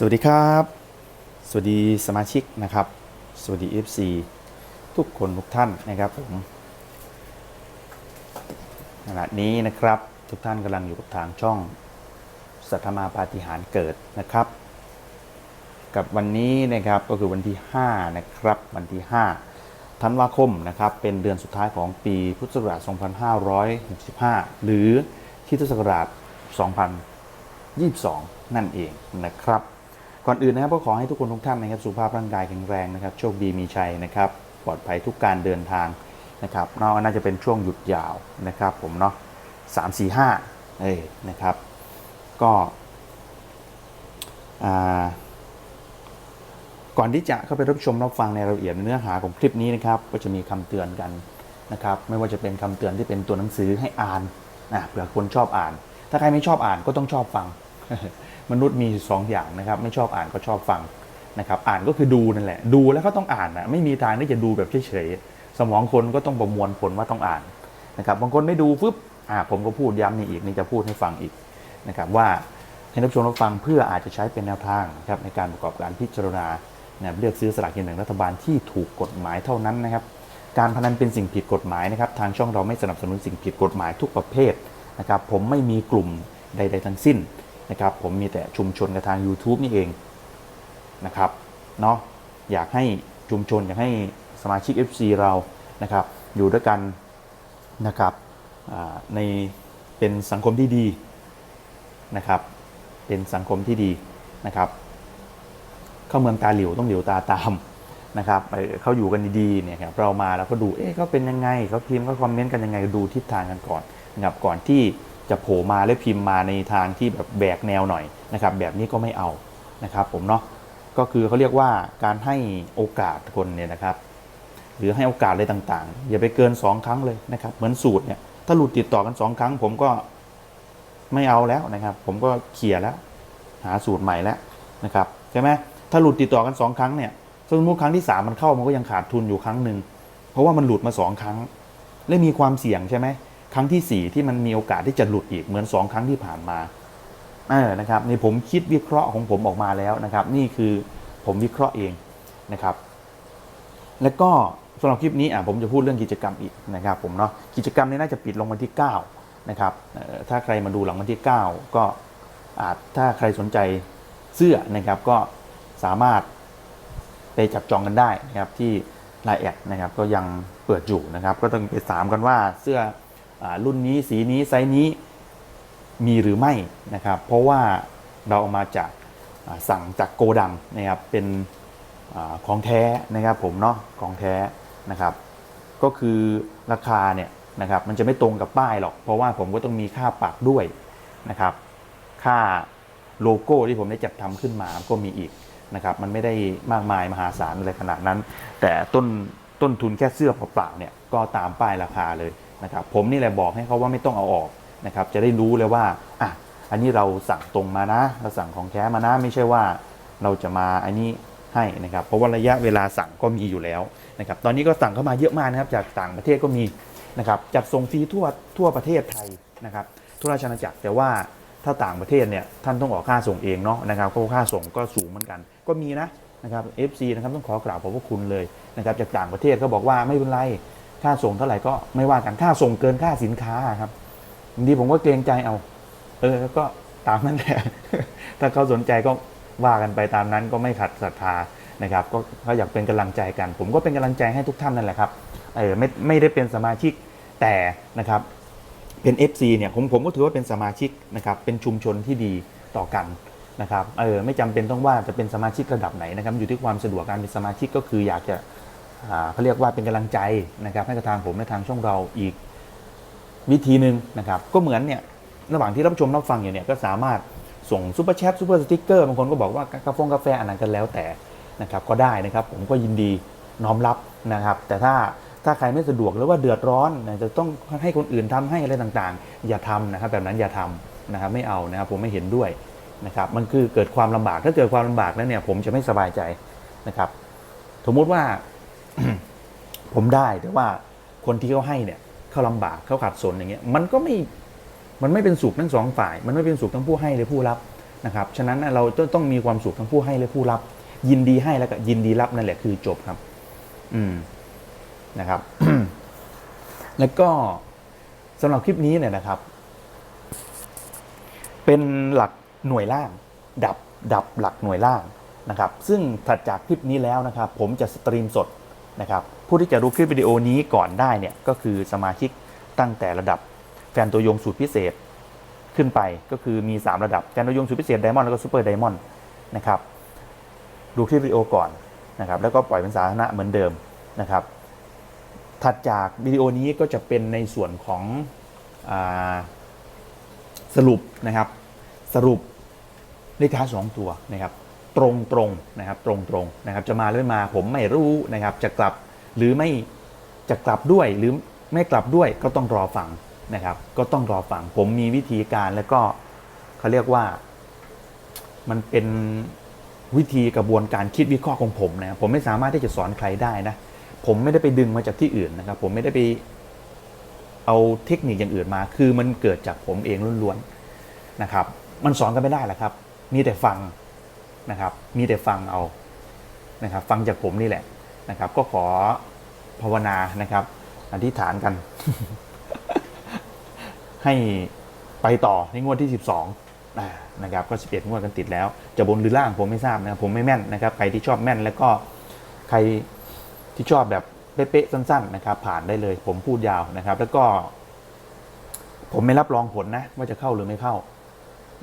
สวัสดีครับ สวัสดีสมาชิกนะครับ สวัสดี FC ทุกคนทุกท่านนะครับผมขณะนี้นะครับทุกท่านกำลังอยู่กับทางช่องสัทธมาปาฏิหาริเกิดนะครับ กับวันนี้นะครับก็คือวันที่ 5 นะครับ วันที่5ธันวาคมนะครับ เป็นเดือนสุดท้ายของปีพุทธศักราช 2565 หรือคริสตศักราช 2022 นั่นเองนะครับ ก่อนอื่นนะครับก็ขอให้ทุกคนทุกท่านนะครับสุขภาพร่างกายแข็งแรงนะครับ โชคดีมีชัยนะครับ ปลอดภัยทุกการเดินทางนะครับเนาะน่าจะเป็นช่วงหยุดยาวนะครับ ผมเนาะสามสี่ห้าเอ้ยนะครับ ก็ก่อนที่จะเข้าไปรับชมรับฟังในรายละเอียดเนื้อหาของคลิปนี้นะครับ ก็จะมีคำเตือนกันนะครับ ไม่ว่าจะเป็นคำเตือนที่เป็นตัวหนังสือให้อ่านนะเผื่อคนชอบอ่าน ถ้าใครไม่ชอบอ่านก็ต้องชอบฟัง มนุษย์มีสองอย่างนะครับ ไม่ชอบอ่านก็ชอบฟังนะครับอ่านก็คือดูนั่นแหละ ดูแล้วก็ต้องอ่านนะไม่มีทางที่จะดูแบบเฉยๆสมองคนก็ต้องประมวลผลว่าต้องอ่านนะครับบางคนไม่ดูปุ๊บอ่าผมก็พูดย้ำนี่อีกนี่จะพูดให้ฟังอีกนะครับว่าให้รับชมรับฟังเพื่ออาจจะใช้เป็นแนวทางนะครับในการประกอบการพิจารณานะเลือกซื้อสลากกินแบ่งรัฐบาลที่ถูกกฎหมายเท่านั้นนะครับ การพนันเป็นสิ่งผิดกฎหมายนะครับ ทางช่องเราไม่สนับสนุนสิ่งผิดกฎหมายทุกประเภทนะครับ ผมไม่มีกลุ่มใด ๆ ทั้งสิ้น นะครับผมมีแต่ชุมชนกับทาง YouTube นี่เองนะครับเนาะอยากให้ชุมชนอยากให้สมาชิก FC เรานะครับอยู่ด้วยกันนะครับในเป็นสังคมที่ดีนะครับเป็นสังคมที่ดีนะครับเข้าเมืองตาเหลิวต้องเหลิวตาตามนะครับเออเขาอยู่กันดีๆเนี่ยครับเรามาแล้วก็ดูเอ๊ะเขาเป็นยังไงเขาพิมพ์เขาคอมเมนต์กันยังไงดูทิศทางกันก่อนนะครับก่อนที่ จะโผล่มาแล้วพิมพ์มาในทางที่แบบแบกแนวหน่อยนะครับ แบบนี้ก็ไม่เอานะครับ ผมเนาะก็คือเขาเรียกว่าการให้โอกาสคนเนี่ยนะครับ หรือให้โอกาสอะไรต่างๆ อย่าไปเกิน 2 ครั้งเลยนะครับ เหมือนสูตรเนี่ยถ้าหลุดติดต่อกัน 2 ครั้ง ผมก็ไม่เอาแล้วนะครับ ผมก็เคลียแล้ว หาสูตรใหม่แล้วนะครับใช่ไหมถ้าหลุดติดต่อกัน 2 ครั้งเนี่ยสมมติครั้งที่ 3 มันเข้ามันก็ยังขาดทุนอยู่ครั้งหนึ่งเพราะว่ามันหลุดมา 2 ครั้ง และมีความเสี่ยงใช่ไหม ครั้งทีสี่ 4 ที่มันมีโอกาสที่จะหลุดอีกเหมือน 2 ครั้งที่ผ่านมาเออนะครับในผมคิดวิเคราะห์ของผมออกมาแล้วนะครับ นี่คือผมวิเคราะห์เองนะครับ แล้วก็สำหรับคลิปนี้อะผมจะพูดเรื่องกิจกรรมอีกนะครับ ผมเนาะกิจกรรมนี้น่าจะปิดลงวันที่ 9 นะครับถ้าใครมาดูหลังวันที่ 9 ก็อาจถ้าใครสนใจเสื้อนะครับก็สามารถไปจับจองกันได้นะครับที่ไลน์แอดนะครับก็ยังเปิดอยู่นะครับ ก็ต้องไปถามกันว่าเสื้อ รุ่นนี้สีนี้ไซส์นี้มีหรือไม่นะครับ เพราะว่าเราเอามาจากสั่งจากโกดังนะครับเป็นอของแท้นะครับผมเนาะของแท้นะครับ ก็คือราคาเนี่ยนะครับมันจะไม่ตรงกับป้ายหรอก เพราะว่าผมก็ต้องมีค่าปักด้วยนะครับ ค่าโลโก้ที่ผมได้จัดทำขึ้นมาก็มีอีกนะครับ มันไม่ได้มากมายมหาศาลอะไรขนาดนั้น แต่ต้นต้นทุนแค่เสื้อเปล่าๆเนี่ยก็ตามป้ายราคาเลย นะครับผมนี่แหละบอกให้เขาว่าไม่ต้องเอาออกนะครับจะได้รู้เลยว่าอะอันนี้เราสั่งตรงมานะ เราสั่งของแท้มานะไม่ใช่ว่าเราจะมาอันนี้ให้นะครับเพราะว่าระยะเวลาสั่งก็มีอยู่แล้วนะครับตอนนี้ก็สั่งเข้ามาเยอะมากนะครับจากต่างประเทศก็มีนะครับจัดส่งฟรีทั่วทั่วประเทศไทยนะครับทั่วราชอาณาจักรแต่ว่าถ้าต่างประเทศเนี่ยท่านต้องออกค่าส่งเองเนาะนะครับก็ค่าส่งก็สูงเหมือนกัน ก็มีนะนะครับ FC นะครับต้องขอกราบขอบพระคุณเลยนะครับจากต่างประเทศก็บอกว่าไม่เป็นไร ค่าส่งเท่าไหร่ก็ไม่ว่ากัน ค่าส่งเกินค่าสินค้าครับบางทีผมก็เกรงใจเอา เออ ก็ตามนั้นแหละ ถ้าเขาสนใจก็ว่ากันไปตามนั้นก็ไม่ขัดศรัทธานะครับ ก็เขาอยากเป็นกำลังใจกัน ผมก็เป็นกำลังใจให้ทุกท่านนั่นแหละครับ เออ ไม่ ไม่ได้เป็นสมาชิก แต่นะครับ เป็น FC เนี่ย ผม ผมก็ถือว่าเป็นสมาชิกนะครับ เป็นชุมชนที่ดีต่อกันนะครับ เออ ไม่จำเป็นต้องว่าจะเป็นสมาชิกระดับไหนนะครับ อยู่ที่ความสะดวกการเป็นสมาชิกก็คืออยากจะ เขาเรียกว่าเป็นกำลังใจนะครับให้กับทางผมและทางช่องเราอีกวิธีหนึ่งนะครับก็เหมือนเนี่ยระหว่างที่รับชมรับฟังอยู่เนี่ยก็สามารถส่งซูเปอร์แชทซูเปอร์สติ๊กเกอร์บางคนก็บอกว่ากาแฟกาแฟอันนั้นกันแล้วแต่นะครับก็ได้นะครับผมก็ยินดีน้อมรับนะครับ แต่ถ้าถ้าใครไม่สะดวกหรือว่าเดือดร้อนจะต้องให้คนอื่นทำให้อะไรต่างๆ อย่าทำนะครับแบบนั้นอย่าทำนะครับไม่เอานะครับผมไม่เห็นด้วยนะครับมันคือเกิดความลำบากถ้าเกิดความลำบากแล้วเนี่ยผมจะไม่สบายใจนะครับสมมุติว่า ผมได้แต่ว่าคนที่เขาให้เนี่ยเขาลำบากเขาขัดสนอย่างเงี้ยมันก็ไม่มันไม่เป็นสุขทั้งสองฝ่าย มันไม่เป็นสุขทั้งผู้ให้และผู้รับนะครับฉะนั้นเราต้องมีความสุขทั้งผู้ให้และผู้รับ ยินดีให้แล้วก็ยินดีรับนั่นแหละคือจบครับ อืมนะครับ แล้วก็สำหรับคลิปนี้เนี่ยนะครับ เป็นหลักหน่วยล่าง ดับดับหลักหน่วยล่างนะครับ ซึ่งถัดจากคลิปนี้แล้วนะครับ ผมจะสตรีมสด นะครับผู้ที่จะดูคลิปวิดีโอนี้ก่อนได้เนี่ยก็คือสมาชิกตั้งแต่ระดับแฟนตัวยงสูตรพิเศษขึ้นไปก็คือมี 3 ระดับแฟนตัวยงสูตรพิเศษไดมอนด์แล้วก็ซูเปอร์ไดมอนด์นะครับดูคลิปวิดีโอก่อนนะครับแล้วก็ปล่อยเป็นสาธารณะเหมือนเดิมนะครับถัดจากวิดีโอนี้ก็จะเป็นในส่วนของอสรุปนะครับสรุปเลขท้ายสองตัวนะครับ ตรงตรงๆนะครับตรงตรงๆนะครับจะมาหรือไม่มาผมไม่รู้นะครับ จะกลับหรือไม่จะกลับด้วยหรือไม่กลับด้วยก็ต้องรอฟังนะครับ ก็ต้องรอฟังผมมีวิธีการแล้วก็เขาเรียกว่ามันเป็นวิธีกระบวนการคิดวิเคราะห์ของผมนะผมไม่สามารถที่จะสอนใครได้นะ ผมไม่ได้ไปดึงมาจากที่อื่นนะครับ ผมไม่ได้ไปเอาเทคนิคอย่างอื่นมา คือมันเกิดจากผมเองล้วนๆนะครับ มันสอนกันไม่ได้แหละครับ มีแต่ฟัง นะครับ มีแต่ฟังเอานะครับ ฟังจากผมนี่แหละนะครับ ก็ขอภาวนานะครับ อธิษฐานกัน ให้ไปต่อในงวดที่ 12อ่านะครับ ก็ 11 งวดกันติดแล้ว จะบนหรือล่างผมไม่ทราบนะครับ ผมไม่แม่นนะครับ ใครที่ชอบแม่นแล้วก็ใครที่ชอบแบบเป๊ะๆสั้น ๆ นะครับ ผ่านได้เลย ผมพูดยาวนะครับ แล้วก็ ผมไม่รับรองผลนะ ว่าจะเข้าหรือไม่เข้า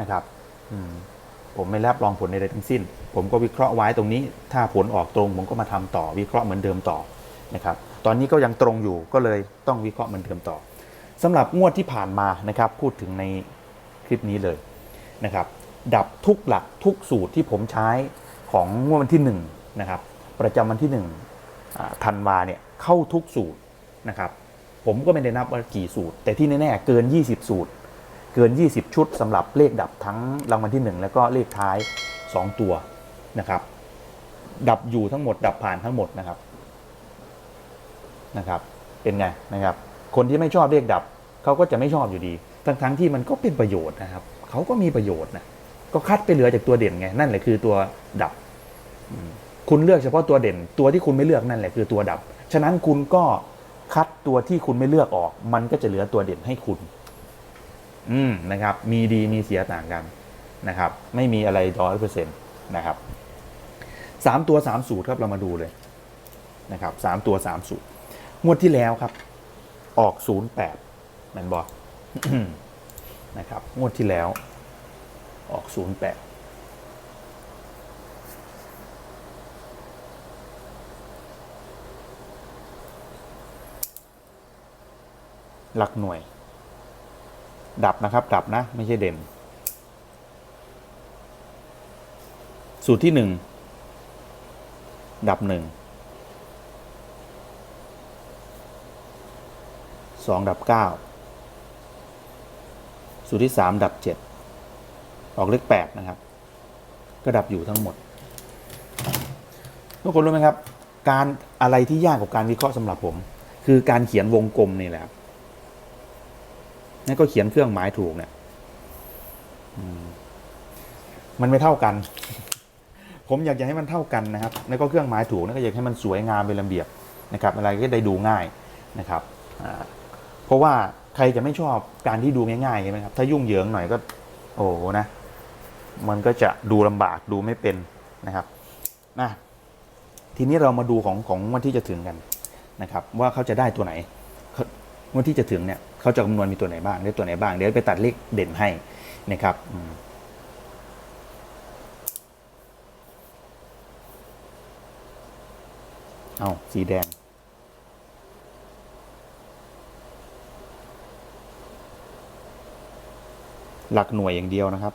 นะครับ อืม ผมไม่รับรองผลใดๆทั้งสิ้น ผมก็วิเคราะห์ไว้ตรงนี้ ถ้าผลออกตรงผมก็มาทำต่อ วิเคราะห์เหมือนเดิมต่อนะครับตอนนี้ก็ยังตรงอยู่ก็เลยต้องวิเคราะห์เหมือนเดิมต่อสำหรับงวดที่ผ่านมานะครับพูดถึงในคลิปนี้เลยนะครับดับทุกหลักทุกสูตรที่ผมใช้ของงวดวันที่หนึ่งนะครับประจำวันที่หนึ่งธันวาเนี่ยเข้าทุกสูตรนะครับผมก็ไม่ได้นับว่ากี่สูตร แต่ที่แน่ๆเกิน 20 สูตร เกิน 20 ชุดสำหรับเลขดับทั้งรางวัลที่ 1 แล้วก็เลขท้าย 2 ตัวนะครับ ดับอยู่ทั้งหมด ดับผ่านทั้งหมดนะครับนะครับ เป็นไงนะครับ คนที่ไม่ชอบเลขดับเขาก็จะไม่ชอบอยู่ดี ทั้งทั้งๆที่มันก็เป็นประโยชน์นะครับเขาก็มีประโยชน์นะก็คัดไปเหลือจากตัวเด่นไงนั่นแหละคือตัวดับ คุณเลือกเฉพาะตัวเด่น ตัวที่คุณไม่เลือกนั่นแหละคือตัวดับ ฉะนั้นคุณก็คัดตัวที่คุณไม่เลือกออก มันก็จะเหลือตัวเด่นให้คุณ อืมนะครับ มีดีมีเสียต่างกันนะครับ ไม่มีอะไรร้อยเปอร์เซ็นต์นะครับสามตัวสามสูตรครับเรามาดูเลยนะครับสามตัวสามสูตร งวดที่แล้วครับ ออกศูนย์แปดแมนบอกนะครับ งวดที่แล้ว ออกศูนย์แปดหลักหน่วย ดับนะครับ ดับนะ ไม่ใช่เด่น สูตรที่หนึ่งดับหนึ่งสองดับเก้าสูตรที่สามดับเจ็ดออกเลขแปดนะครับ ก็ดับอยู่ทั้งหมดทุกคนรู้ไหมครับ การอะไรที่ยากกว่าการวิเคราะห์สำหรับผม คือการเขียนวงกลมนี่แหละครับ นั่นก็เขียนเครื่องหมายถูกเนี่ยมันไม่เท่ากัน ผมอยากจะให้มันเท่ากันนะครับ แล้วก็เครื่องหมายถูกแล้วก็อยากให้มันสวยงามเป็นระเบียบนะครับ อะไรก็ได้ดูง่ายนะครับเพราะว่าใครจะไม่ชอบการที่ดูง่ายๆใช่ไหมครับ ถ้ายุ่งเหยิงหน่อยก็ โอ้โหนะ มันก็จะดูลำบากดูไม่เป็นนะครับนะทีนี้เรามาดูของของวันที่จะถึงกันนะครับ ว่าเขาจะได้ตัวไหนวันที่จะถึงเนี่ย เขาจะคำนวณมีตัวไหนบ้างได้ตัวไหนบ้างเดี๋ยวไปตัดเลขเด่นให้นะครับอเอาสีแดง หลักหน่วยอย่างเดียวนะครับ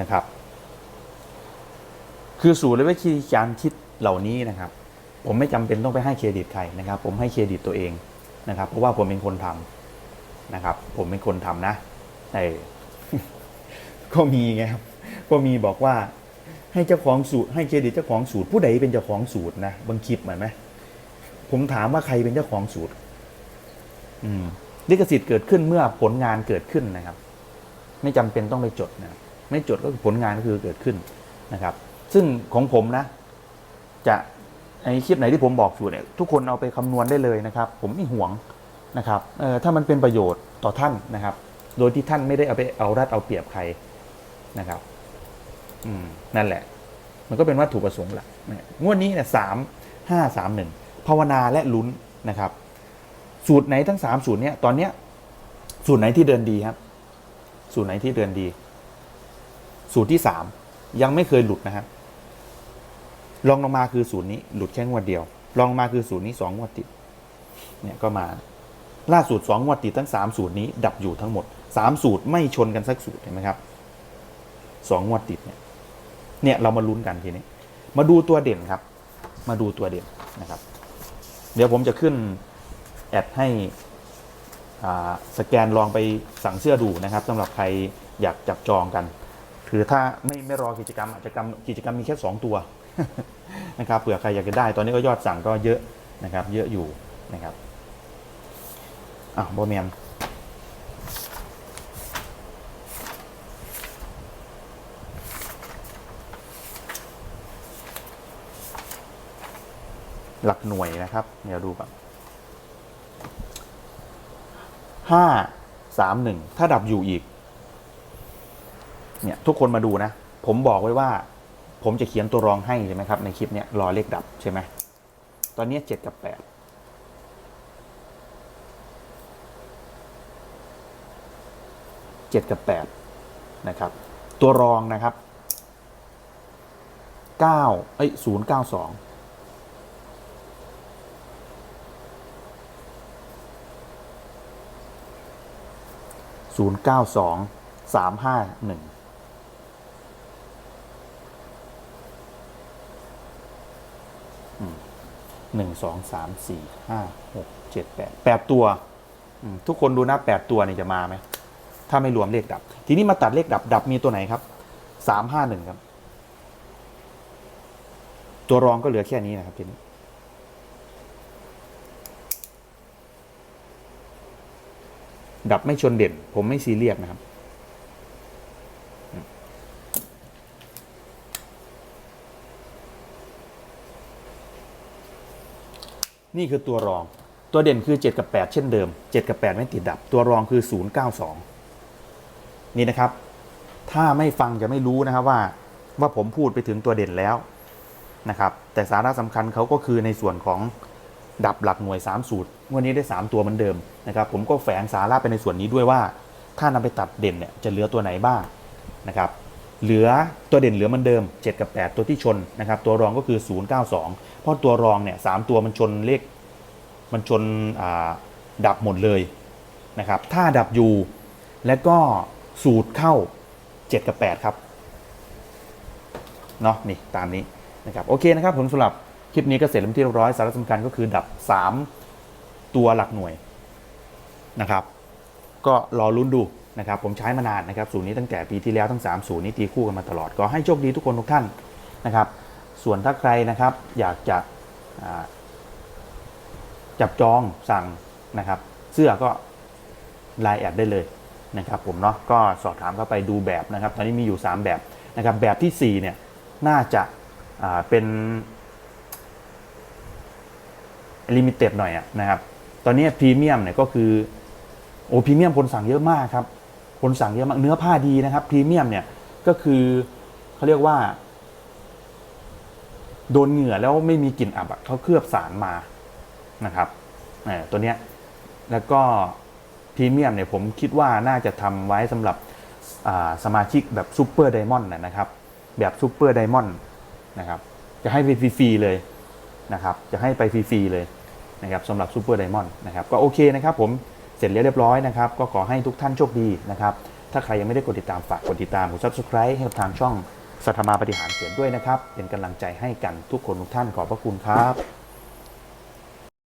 นะครับ คือสูตรและวิธีการคิดเหล่านี้นะครับ ผมไม่จำเป็นต้องไปให้เครดิตใครนะครับ ผมให้เครดิตตัวเองนะครับ เพราะว่าผมเป็นคนทำนะครับ ผมเป็นคนทำนะเออก็มีไงครับก็มีบอกว่าให้เจ้าของสูตร ให้เครดิตเจ้าของสูตร ผู้ใดเป็นเจ้าของสูตรนะบางคลิปเหมือนไหมผมถามว่าใครเป็นเจ้าของสูตร อืมลิขสิทธิ์เกิดขึ้นเมื่อผลงานเกิดขึ้นนะครับ ไม่จำเป็นต้องไปจดนะครับ ไม่จดก็ผลงานก็คือเกิดขึ้นนะครับ ซึ่งของผมนะ จะไอคลิปไหนที่ผมบอกสูตรเนี่ยทุกคนเอาไปคำนวณได้เลยนะครับ ผมไม่ห่วงนะครับเออถ้ามันเป็นประโยชน์ต่อท่านนะครับ โดยที่ท่านไม่ได้เอาไปเอารัดเอาเปรียบใครนะครับอืมนั่นแหละ มันก็เป็นวัตถุประสงค์แหละเนี่ยงวดนี้เนี่ยสามห้าสามหนึ่งภาวนาและลุ้นนะครับ สูตรไหนทั้งสามสูตรเนี่ยตอนเนี้ยสูตรไหนที่เดินดีครับ สูตรไหนที่เดินดี สูตรที่สามยังไม่เคยหลุดนะครับรองลงมาคือสูตรนี้หลุดแค่งวดเดียวรองลงมาคือสูตรนี้สองวดติดเนี่ยก็มาล่าสุดสองวดติดทั้งสามสูตรนี้ดับอยู่ทั้งหมดสามสูตรไม่ชนกันสักสูตรเห็นไหมครับสองวดติดเนี่ยเนี่ยเรามาลุ้นกันทีนี้มาดูตัวเด่นครับ มาดูตัวเด่นนะครับ เดี๋ยวผมจะขึ้นแอดให้สแกนลองไปสั่งเสื้อดูนะครับสำหรับใครอยากจับจองกัน คือถ้าไม่ไม่รอกิจกรรมอาจจะกรรมกิจกรรมมีแค่ 2 ตัวนะครับเผื่อใครอยากจะได้ ตอนนี้ก็ยอดสั่งก็เยอะนะครับ เยอะอยู่นะครับอะโบเมียนหลักหน่วยนะครับ เดี๋ยวดูก่อนห้าสามหนึ่งถ้าดับอยู่อีก เนี่ยทุกคนมาดูนะ ผมบอกไว้ว่า ผมจะเขียนตัวรองให้ใช่ไหมครับ ในคลิปเนี้ยรอเลขดับใช่ไหมตอนนี้เจ็ดกับแปดเจ็ดกับแปดนะครับ ตัวรองนะครับเก้าเอ้ยศูนย์เก้าสองศูนย์เก้าสองสามห้าหนึ่ง หนึ่งสองสามสี่ห้าหกเจ็ดแปดแปดตัวทุกคนดูนะแปดตัวนี่จะมาไหมถ้าไม่รวมเลขดับ ทีนี้มาตัดเลขดับดับมีตัวไหนครับสามห้าหนึ่งครับ ตัวรองก็เหลือแค่นี้นะครับทีนี้ดับไม่ชนเด่น ผมไม่ซีเรียสนะครับ นี่คือตัวรอง ตัวเด่นคือ 7 กับ 8 เช่นเดิม 7 กับ 8 ไม่ติดดับ ตัวรองคือ 092 นี่นะครับ ถ้าไม่ฟังจะไม่รู้นะครับว่าว่าผมพูดไปถึงตัวเด่นแล้วนะครับ แต่สาระสำคัญเขาก็คือในส่วนของดับหลักหน่วย 3 สูตร วันนี้ได้ 3 ตัวเหมือนเดิมนะครับ ผมก็แฝงสาระไปในส่วนนี้ด้วยว่า ถ้านำไปตัดเด่นเนี่ยจะเหลือตัวไหนบ้างนะครับ เหลือตัวเด่นเหลือมือนเดิม 7 กับ 8 ตัวที่ชนนะครับ ตัวรองก็คือ 092 เพราะตัวรองเนี่ยสามตัวมันชนเลขมันชนดับหมดเลยนะครับ ถ้าดับอยู่แล้วก็สูตรเข้า 7 กับ 8 ครับเนาะนี่ตามนี้นะครับโอเคนะครับผมสำหรับคลิปนี้ก็เสร็จแล้วที่เรียบร้อยสาระสำคัญก็คือดับ 3 ตัวหลักหน่วยนะครับ ก็รอลุ้นดู นะครับผมใช้มานานนะครับสูตรนี้ตั้งแต่ปีที่แล้วทั้ง3สูตรนี้ตีคู่กันมาตลอดก็ให้โชคดีทุกคนทุกท่านนะครับ ส่วนถ้าใครนะครับอยากจะจับจองสั่งนะครับ เสื้อก็ไลน์แอดได้เลยนะครับผมเนาะก็สอบถามเข้าไปดูแบบนะครับ ตอนนี้มีอยู่ 3 แบบนะครับ แบบทีสี่4 เนี่ย น่าจะาเป็นลิมิเต็ดหน่อยอะนะครับ ตอนนี้พรีเมียมเนี่ยก็คือโอ้พรีเมียมคนสั่งเยอะมากครับ คนสั่งเยอะมากเนื้อผ้าดีนะครับพรีเมียมเนี่ยก็คือเขาเรียกว่า โดนเหงื่อแล้วไม่มีกลิ่นอับเขาเคลือบสารมานะครับเอ่อตัวเนี้ยแล้วก็พรีเมียมเนี่ยผมคิดว่าน่าจะทำไว้สำหรับสมาชิกแบบซูเปอร์ไดมอนด์นะครับ แบบซูเปอร์ไดมอนด์นะครับ จะให้ไปฟรีๆเลยนะครับ จะให้ไปฟรีๆเลยนะครับสำหรับซูเปอร์ไดมอนด์นะครับ ก็โอเคนะครับผม สร็จเรียบร้อยนะครับ ก็ขอให้ทุกท่านโชคดีนะครับ ถ้าใครยังไม่ได้กดติดตามฝากกดติดตามกด subscribe ให้กับทางช่องสัทธมาปฏิหารเสียงด้วยนะครับ เป็นกำลังใจให้กันทุกคนทุกท่านขอบพระคุณครับ